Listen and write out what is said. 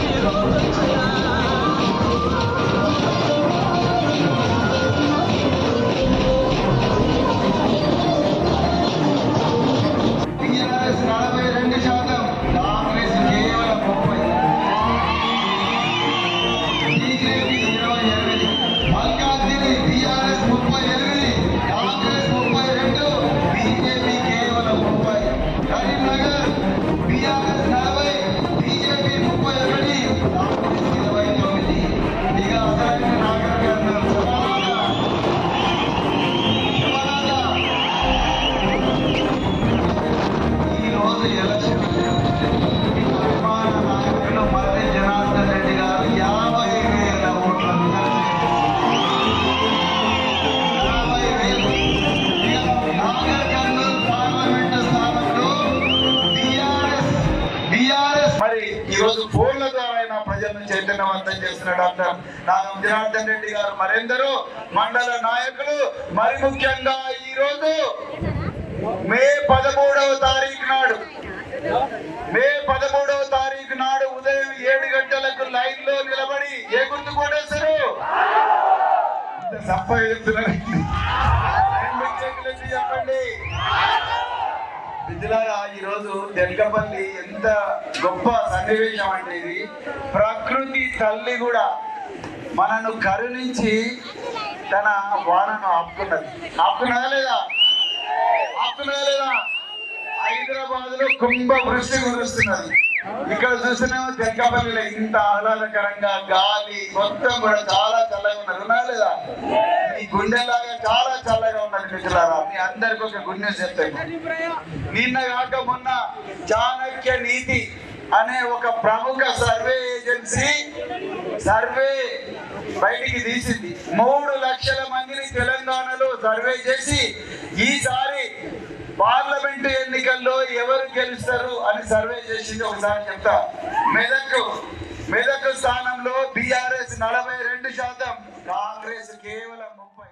Oh, my God. రోజు ఫోన్ల ద్వారా ఆయన ప్రజలను చైతన్యవంతం చేస్తున్న డాక్టర్ నాగం జనార్దన్ రెడ్డి గారు మరెందరూ మండల నాయకులు మరి ముఖ్యంగా ఈ మే పదమూడవ తారీఖు నాడు. మే పదమూడవ తారీఖు నాడు ఉదయం ఏడు గంటలకు లైన్లో నిలబడి ఏ గుర్తు కొట్టేశారు? ఇంత చెప్పండి. విద్యులారా ఈ రోజు జనకపల్లి ఎంత గొప్ప సన్నివేశం అంటే ఇది. ప్రకృతి తల్లి కూడా మనను కరుణించి తన వానను ఆపుకున్నది. ఆపుకున్నదా లేదా? ఆపుకున్నదా లేదా? హైదరాబాద్లో కుంభ వృష్టి కురుస్తున్నది. ఇక్కడ చూస్తేనేమో జగ్గపల్లిలో ఇంత ఆహ్లాదకరంగా గాలి మొత్తం కూడా చాలా చల్లగా ఉన్నది. ఉన్నా లేదా? మీ గుండెలాగా చాలా చల్లగా ఉన్నది మిత్రులారా. మీ అందరికి ఒక గుడ్ న్యూస్ చెప్తాను నిన్న కాక మొన్న చాణక్య నీతి అనే ఒక ప్రముఖ సర్వే ఏజెన్సీ సర్వే బయటికి తీసింది. మూడు లక్షల మందిని తెలంగాణలో సర్వే చేసి ఈసారి పార్లమెంట్ ఎన్నికల్లో ఎవరు గెలుస్తారు అని సర్వే చేసింది ఒకసారి చెప్తా. మెదక్ మెదక్ స్థానంలో బీఆర్ఎస్ నలభై రెండు శాతం కాంగ్రెస్ కేవలం ముప్పై.